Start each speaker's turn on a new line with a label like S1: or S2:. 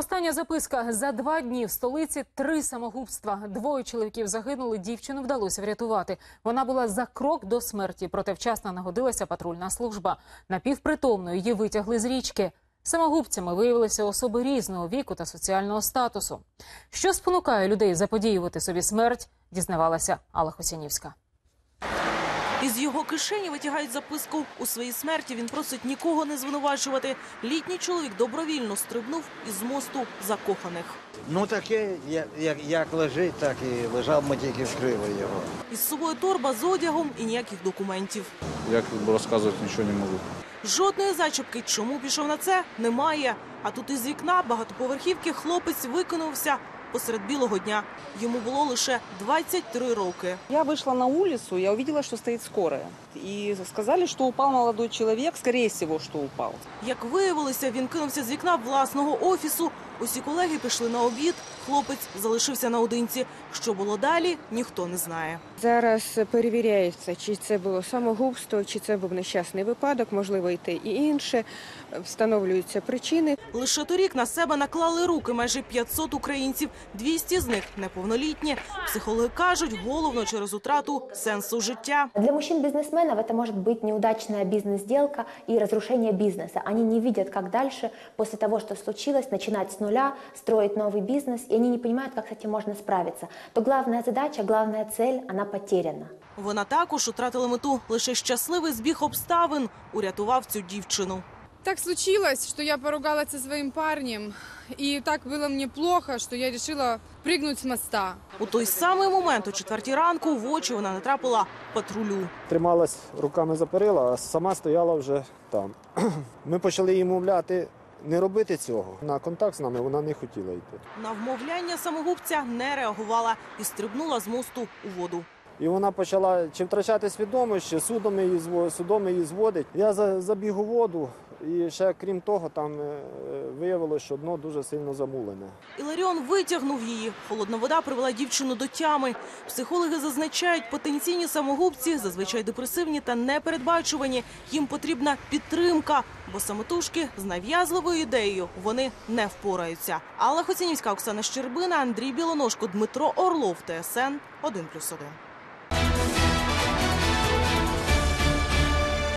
S1: Остання записка за два дні в столиці три самогубства. Двоє чоловіків загинули. Дівчину вдалося врятувати. Вона була за крок до смерті, проте вчасно нагодилася патрульна служба. Напівпритомною її витягли з річки. Самогубцями виявилися особи різного віку та соціального статусу. Що спонукає людей заподіювати собі смерть, дізнавалася Алла Хосянівська.
S2: Із його кишені витягають записку. У своїй смерті він просить нікого не звинувачувати. Літній чоловік добровільно стрибнув із мосту закоханих.
S3: Ну таке, як, як, як лежить, так і лежав, ми тільки вкрили його.
S2: Із собою торба з одягом і ніяких документів.
S4: Як розказувати нічого не можу.
S2: Жодної зачіпки, чому пішов на це, немає. А тут із вікна багатоповерхівки хлопець викинувся посеред білого дня. Йому було лише 23 роки.
S5: Я вийшла на вулицю, я побачила, що стоїть скорая. І сказали, що упав молодой чоловік, скоріше всего, що упал.
S2: Як виявилося, він кинувся з вікна власного офісу. Усі колеги пішли на обід. Хлопець залишився наодинці. Що було далі, ніхто не знає.
S6: Зараз перевіряється, чи це було самогубство, чи це був нещасний випадок, можливо, і те, і інше. Встановлюються причини.
S2: Лише торік на себе наклали руки майже 500 українців. 200 з них неповнолітні. Психологи кажуть, головно через утрату сенсу життя.
S7: Для мужчин-бизнесменов это может быть неудачная бизнес-сделка и разрушение бизнеса. Они не видят, как дальше, после того, что случилось, начинать с нуля, строить новый бизнес, и они не понимают, как с этим можно справиться. То главная задача, главная цель, она потеряна.
S2: Вона також втратила мету. Лише щасливий збіг обставин урятував цю дівчину.
S8: Так случилось, что я поругалась со своим парнем, и так было мне плохо, что я решила прыгнуть с моста.
S2: У той самий момент, о четвертій ранку, в очі вона натрапила патрулю.
S9: трималась руками за перила, а сама стояла вже там. Ми почали її мовляти не робити цього. На контакт з нами вона не хотіла йти.
S2: На вмовляння самогубця не реагувала і стрибнула з мосту у воду.
S9: І вона почала чи втрачати свідомість, чи судом її, судом її зводить. Я за- забіг у воду, і ще крім того, там е, виявилося, що дно дуже сильно замулене.
S2: Іларіон витягнув її. Холодна вода привела дівчину до тями. Психологи зазначають, потенційні самогубці зазвичай депресивні та непередбачувані. Їм потрібна підтримка, бо самотужки з нав'язливою ідеєю вони не впораються. Алла Хоцінівська, Оксана Щербина, Андрій Білоножко, Дмитро Орлов, ТСН 1+,1.